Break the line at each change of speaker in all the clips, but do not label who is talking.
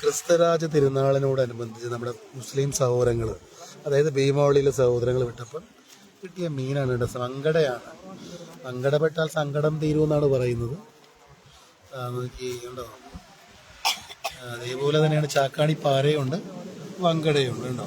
ക്രിസ്തരാജ തിരുനാളിനോടനുബന്ധിച്ച് നമ്മുടെ മുസ്ലിം സഹോദരങ്ങൾ അതായത് ഭീമാവളിയിലെ സഹോദരങ്ങൾ വിട്ടപ്പം കിട്ടിയ മീനാണ് കേട്ടോ സങ്കടയാണ്. സങ്കടപ്പെട്ടാൽ സങ്കടം തീരുമെന്നാണ് പറയുന്നത്. ഉണ്ടോ അതേപോലെ തന്നെയാണ് ചാക്കാണി പാരയുണ്ട് വങ്കടയുണ്ട് ഉണ്ടോ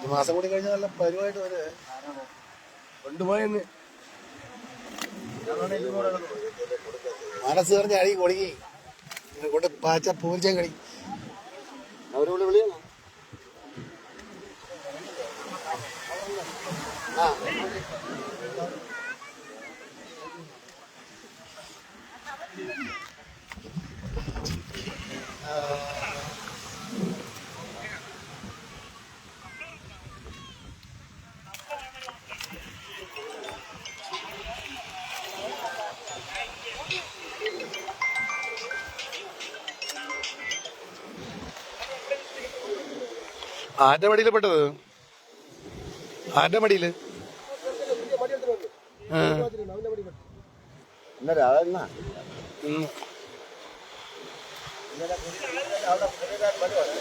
ഒരു മാസം കൂടി കഴിഞ്ഞാൽ നല്ല പരുവായിട്ട് വരെ കൊണ്ടുപോയെന്ന്. മനസ്സ് പറഞ്ഞ അഴി കൊടുക്കി. കൊണ്ട് പാച്ച പൂച്ച കളി അവരോട് വിളിയാണ് ആ. ആരുടെ മടിയിൽ പെട്ടത്? ആരുടെ മടിയിൽ.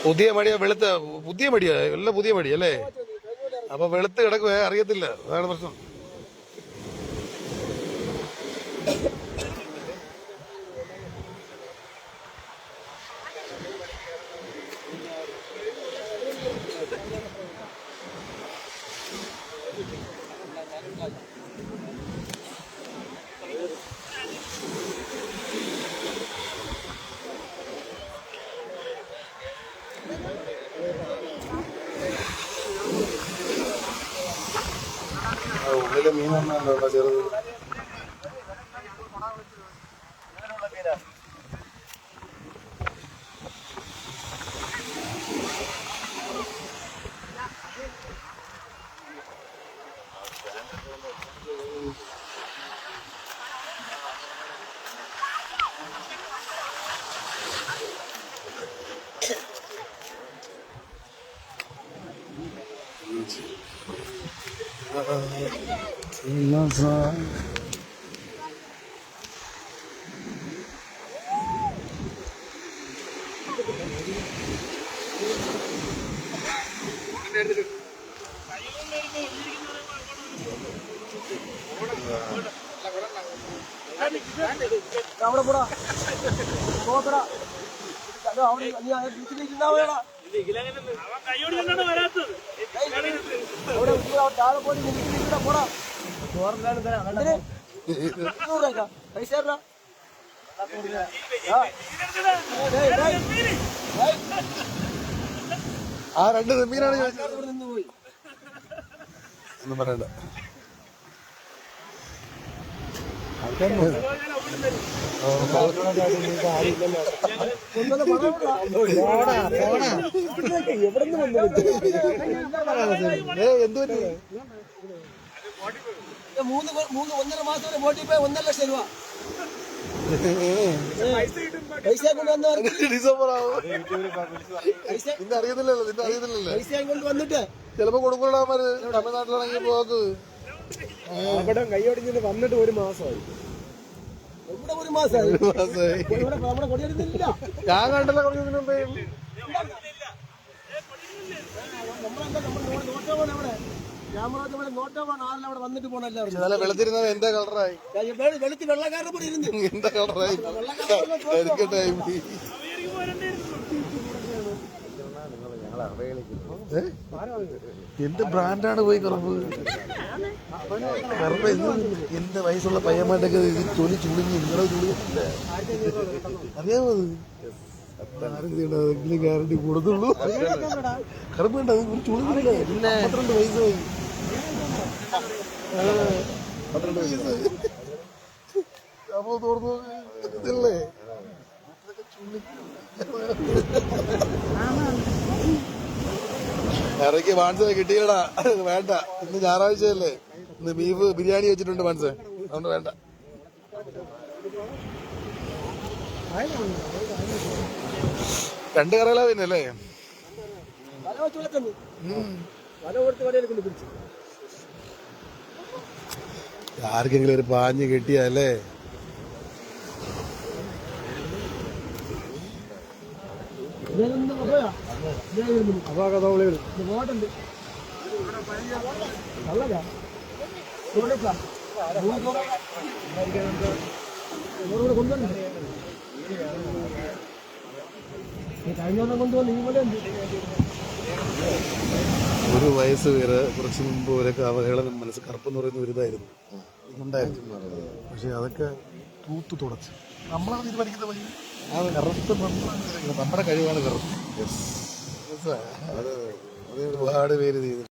പുതിയ മടിയാ വെളുത്ത പുതിയ മടിയാ എല്ലാം പുതിയ മടി അല്ലേ അപ്പൊ വെളുത്ത് കിടക്കുവേ അറിയത്തില്ല. അതാണ് പ്രശ്നം. ഉള്ളിലെ മീനൊന്നല്ലോ ചെറുത്.
അവിടെ പോടാ പോത്തടാ അത് അവിടെ നീ ആ വീട്ടിലേക്ക് ഇരുന്നാ മതിയെടാ. ആ.
രണ്ട് മീനാണ് ചോദിച്ചത്. ഒന്നും പറയണ്ട
മൂന്ന് മൂന്ന് ഒന്നര മാസം ബോട്ടിൽ പോയി ഒന്നര ലക്ഷം രൂപ പൈസ
അറിയത്തില്ലല്ലോ
പൈസ കൊണ്ടുവന്നിട്ട്
ചിലപ്പോ കൊടുക്കണമാര് തമിഴ്നാട്ടിലാണെങ്കിൽ പോക്ക്
അവിടെ കൈയൊടിഞ്ഞിട്ട് വന്നിട്ട് ഒരു മാസമായി.
ഇവിടെ ഒരു മാസമായി. ഇവിടെ നമ്മുടെ
ഞാൻ കണ്ടല്ലോ കുറച്ച് മുമ്പേ. എന്റെ കളറായി.
വെളുത്തി വെള്ളക്കാരുടെ കൂടെ ഇരുന്ന്.
എന്റെ കളറായി? എന്ത് ബ്രാൻഡാണ് പോയി കറുപ്പ്? കറുപ്പ് എന്റെ വയസ്സുള്ള പയ്യന്മാരുടെയൊക്കെ ഇത് തൊലി ചുളിഞ്ഞ് നിങ്ങളെ ചുളുങ്ങില്ല അറിയാമോ അത്? ഗ്യാരണ്ടി കൊടുത്തുള്ളൂ? കറുപ്പ് കണ്ടോ? അത് ചുളുങ്ങില്ല പന്ത്രണ്ട് വയസ്സായി. പന്ത്രണ്ട് വയസ്സായി. അപ്പൊ തോർന്നു ഇതല്ലേ? ഇറക്കി വാൻസ കിട്ടിയടാ. വേണ്ട. ഇന്ന് ഞായറാഴ്ചയല്ലേ. ഇന്ന് ബീഫ് ബിരിയാണി വെച്ചിട്ടുണ്ട് വാൻസ് അതുകൊണ്ട് വേണ്ട. രണ്ട് കറികളാ പിന്നെ അല്ലേ ആർക്കെങ്കിലും ഒരു പാഞ്ഞ് കിട്ടിയല്ലേ ഒരു വയസ്സ് വരെ കുറച്ച് മുമ്പ് വരെയൊക്കെ അവഹേളനം മനസ്സ് കറുപ്പെന്ന് പറയുന്ന ഒരു ഇതായിരുന്നു. ഉണ്ടായിരുന്നു പക്ഷെ അതൊക്കെ തൂത്ത് തുടച്ച്. നമ്മളാണ് തീരുമാനിക്കുന്ന വഴി? നമ്മുടെ കഴിവാണ് കറുപ്പ് അത് ഒരുപാട് പേര് ചെയ്തു